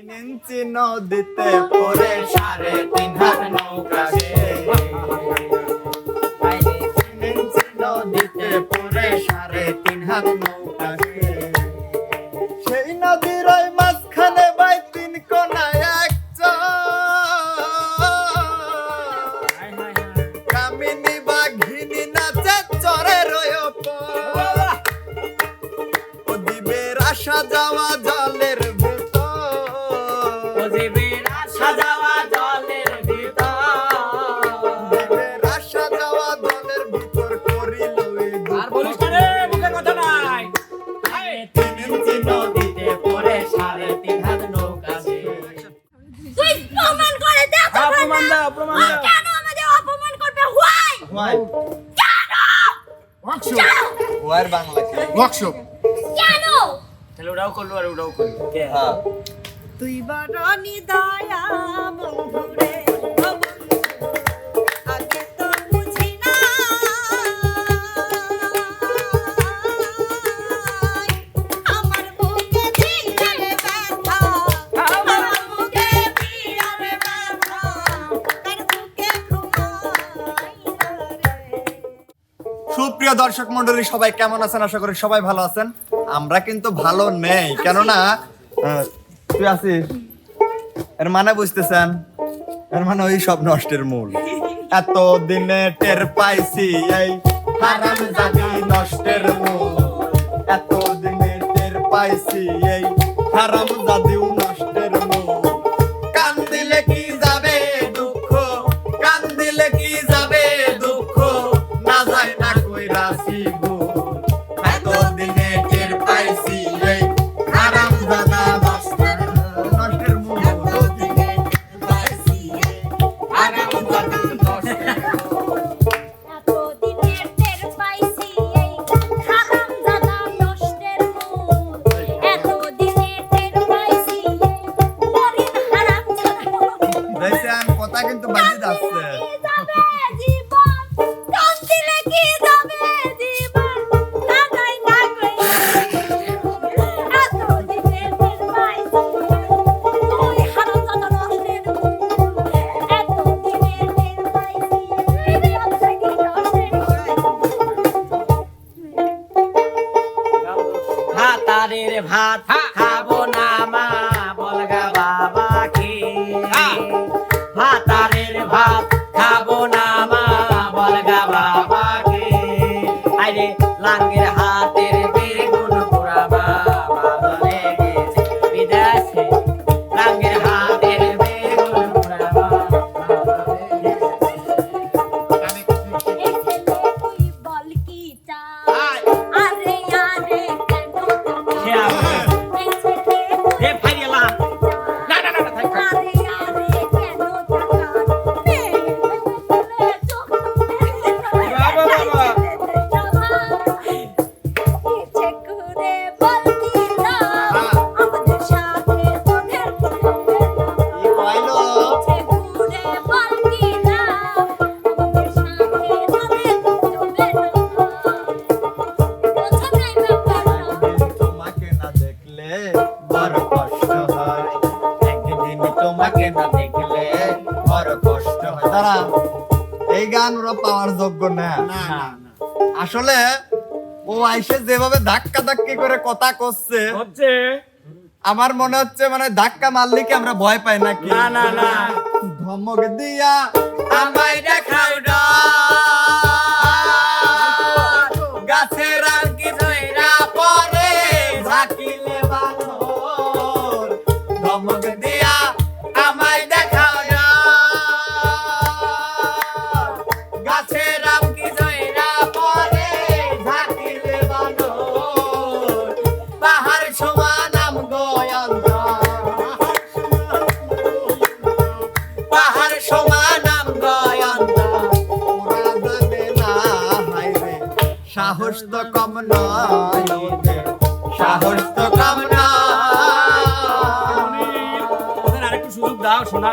তিন ইঞ্চি নদীতে পরে সাড়ে তিন হাত নৌকা তিন ইঞ্চি নদীতে পরে সাড়ে সেই নদী তুই সুপ্রিয় দর্শক মন্ডলী সবাই কেমন আছেন? আশা করি সবাই ভালো আছেন। আমরা কিন্তু ভালো নেই, কেননা তুই আছিস? এর মানে বুঝতেছেন? এর মানে ওই সব নষ্টের মূল। এত দিনে টের পাইছি এই হারাম জানি নষ্টের মূল। এত দিনে টের পাইছি এই হারাম জাদি আসলে ও আইসে যেভাবে ধাক্কা ধাক্কি করে কথা করছে হচ্ছে? আমার মনে হচ্ছে মানে ধাক্কা মারলে কি আমরা ভয় পাই নাকি? না না না। ধমক দিয়া আমায় দেখা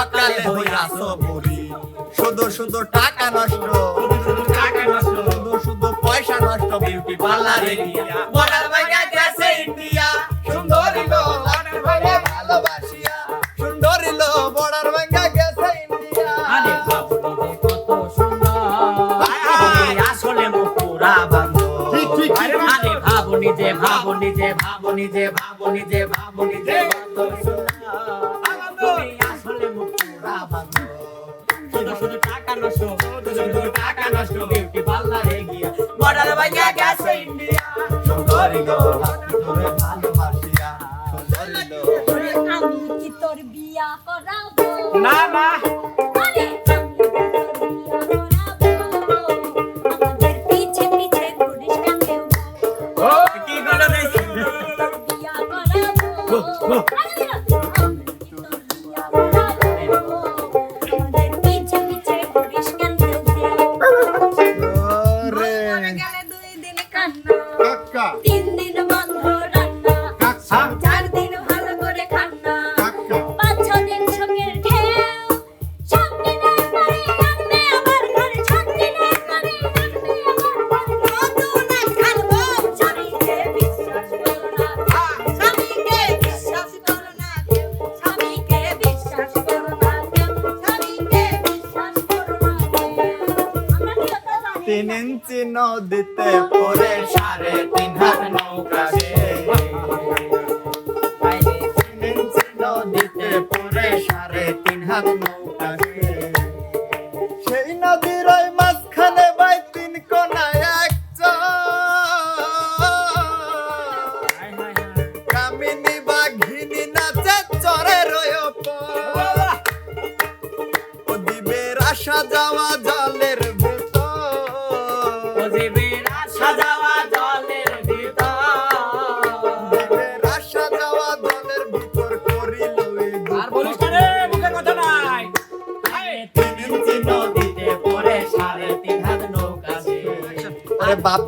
অকালে হইয়াছ বুড়ি শুধু শুধু টাকা নষ্ট টাকা নষ্ট। শুধু শুধু পয়সা নষ্ট বিউটি পার্লারে গিয়া। বর্ডার ভাঙা গেছে ইন্ডিয়া। সুন্দরী লো বর্ডার ভাঙা ভালোবাসিয়া। সুন্দরী লো বর্ডার ভাঙা গেছে ইন্ডিয়া। আরে বাবু কত সুন্দর। আসলে মুকুরা বান্ধব ঠিক ঠিক আরে ভাবো নিজে ভাবো নিজে ভাবো নিজে ভাবো নিজে ভাবো নিজে কত সুন্দর। শুধু টাকা নষ্ট বিউটি পার্লারে গিয়া? বর্ডার ভাঙা গেছে ইন্ডিয়া সুন্দরী গো তোরে ভালোবাসিয়া। সুন্দরী লো আমি কি তোর বিয়া করাবো? না না। তিন ইঞ্চি নদীতে পরে সাড়ে তিন হাত নৌকা। তিন ইঞ্চি নদীতে পরে সাড়ে তিন হাত নৌকা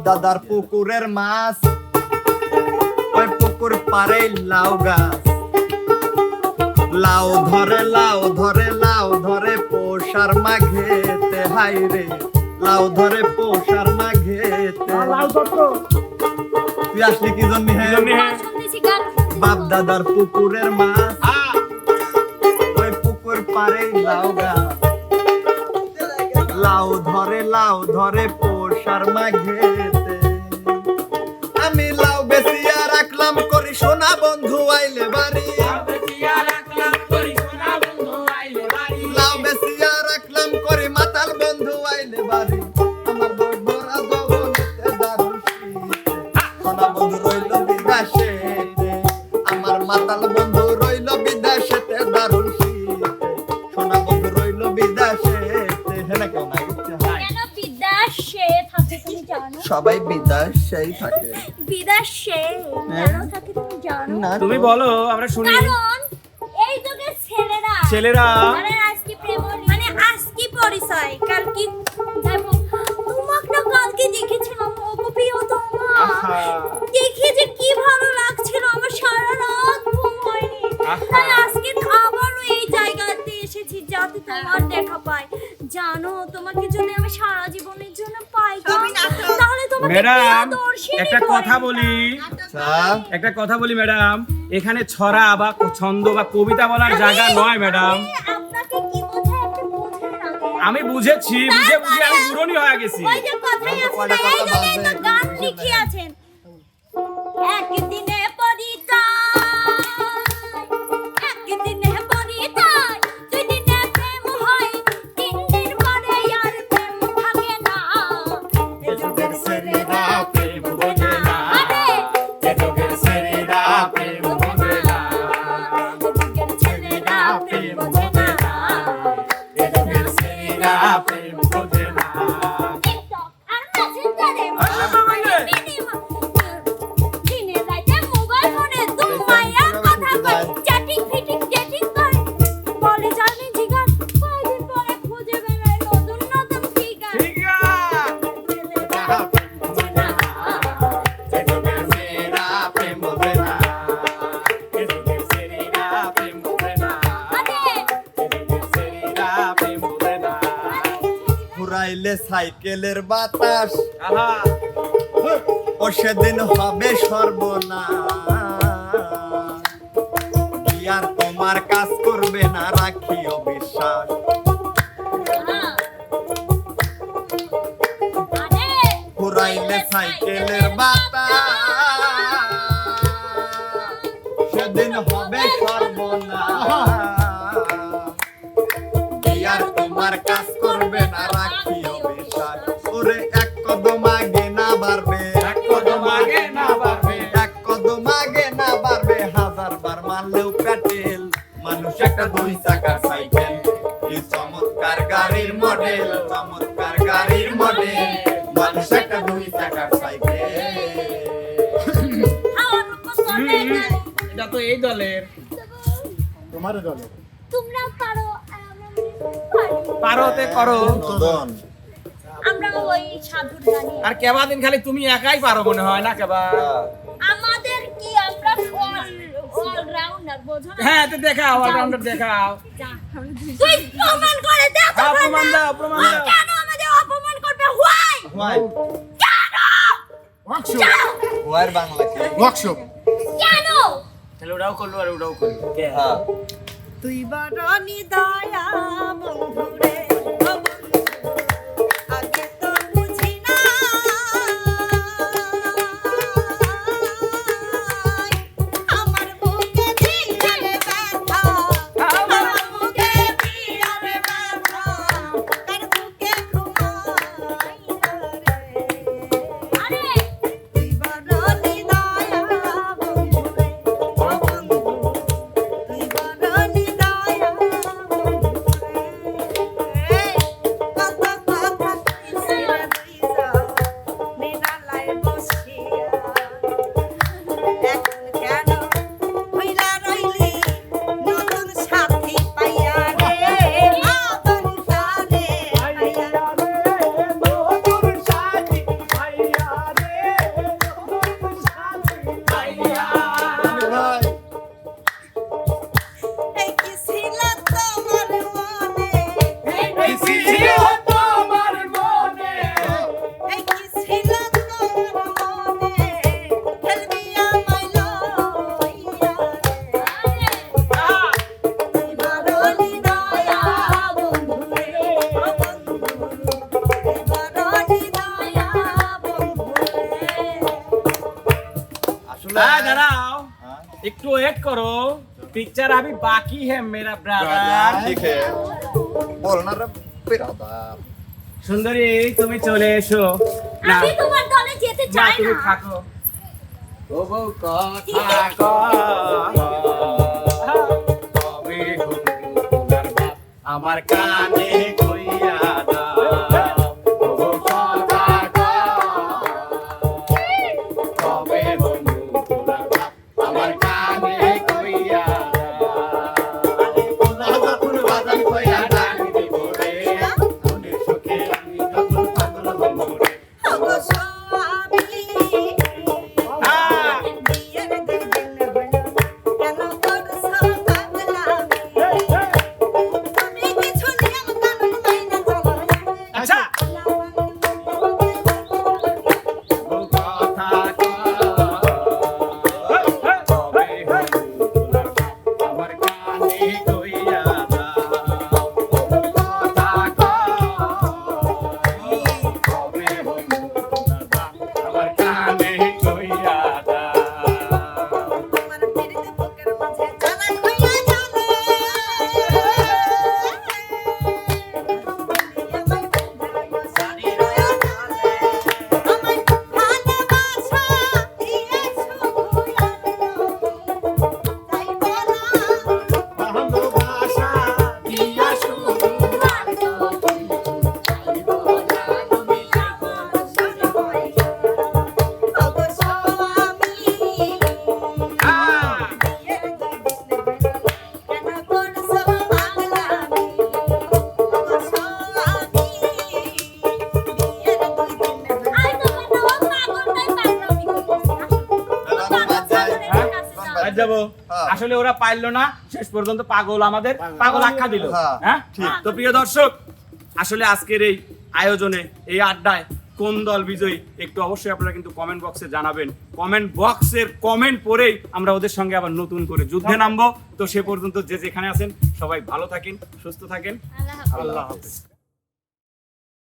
দাদার পুকুরের মাছ। ওই পুকুর পারে লাউ গাছ। লাউ ধরে লাউ ধরে লাউ ধরে পৌষার মাঘেতে হাই রে। লাউ ধরে পৌষার মাঘেতে তুই আসলি কি জন্য? হে জন্যে? হে। শুনতেছি গান বাপ দাদার পুকুরের মাছ। আ, ওই পুকুর পারে লাউ গাছ। লাউ ধরে লাউ ধরে পৌষার মাঘেতে সোনা বন্ধু আইলে বাড়ি। লাউ বেশিয়া রাখলাম করি মাতাল বন্ধু আইলে বাড়ি। আমার দারুণ সোনা বন্ধু রইল বিদেশে। আমার মাতাল বন্ধু রইল বিদেশেতে দারুণ সোনা বন্ধু রইল বিদেশে। কেউ ইচ্ছা হয়। সবাই হ্যাঁ। কেন থাকে তুমি জানো? না তুমি বলো আমরা শুনি। কারণ এই যুগের ছেলেরা ছেলেরা মানে আজকে প্রেম মানে আজকে পরিচয় কাল কি দেখো তোমাকে কালকে দেখেছিলাম। দেখে যে কি ভালো লাগছিল আমার সারা রাত ঘুম হয়নি। তাই আজকে আবারও এই জায়গাতে এসেছি যাতে তোমার দেখা পাই। জানো তোমাকে যদি আমি সারা জীবনের ম্যাডাম একটা কথা বলি। আচ্ছা। একটা কথা বলি ম্যাডাম। এখানে ছড়া বা ছন্দ বা কবিতা বলার জায়গা নয় ম্যাডাম। আমি বুঝেছি বুঝে বুঝে আমি পুরনি হয়ে গেছি। ওই চাইলে সাইকেলের বাতাস। ও সেদিন হবে সর্বনা আর তোমার কাজ করবে না রাখি অবিশ্বাস ঘুরাইলে সাইকেলের বাতাস। সেদিন হবে সর্বনা এটা তো এই দলের। পারো পারোতে করো আর কেবা দিন খালি তুমি একাই পারো মনে হয় না কেবা? আমাদের কি হ্যাঁ তো দেখাও অলরাউন্ডার দেখাও। তুই করে দে প্রমাণ দাও প্রমাণ দাও। অপমান করবে? হোয়াই হোয়াই কেন? ওয়ার বাংলা ওয়ার্কশপ কেন? তাহলে ওরাও করল আর ওরাও করল। হ্যাঁ। তুই বড় নিদয়া বন্ধুরে। হ্যাঁ, একটু ওয়েট করো। পিকচার আমি বাকি হ্যাঁ মেরা ব্রাদার ঠিক রে ব্রাদার সুন্দরী তুমি চলে এসো। আমি তোমার দলে যেতে চাই না। তুমি থাকো ও বউ কথা আমার কানে ফেরত যাব। হ্যাঁ। আসলে ওরা পাইলো না শেষ পর্যন্ত পাগল আমাদের পাগল। আখ্যা দিল। হ্যাঁ।, হ্যাঁ? হ্যাঁ। তো প্রিয় দর্শক আসলে আজকের এই আয়োজনে এই আড্ডায় কোন দল বিজয়ী একটু অবশ্যই আপনারা কিন্তু কমেন্ট বক্সে জানাবেন। কমেন্ট বক্সের কমেন্ট পরেই আমরা ওদের সঙ্গে আবার নতুন করে যুদ্ধে নামবো। তো সে পর্যন্ত যে যেখানে আছেন সবাই ভালো থাকেন সুস্থ থাকেন। আল্লাহ হাফেজ।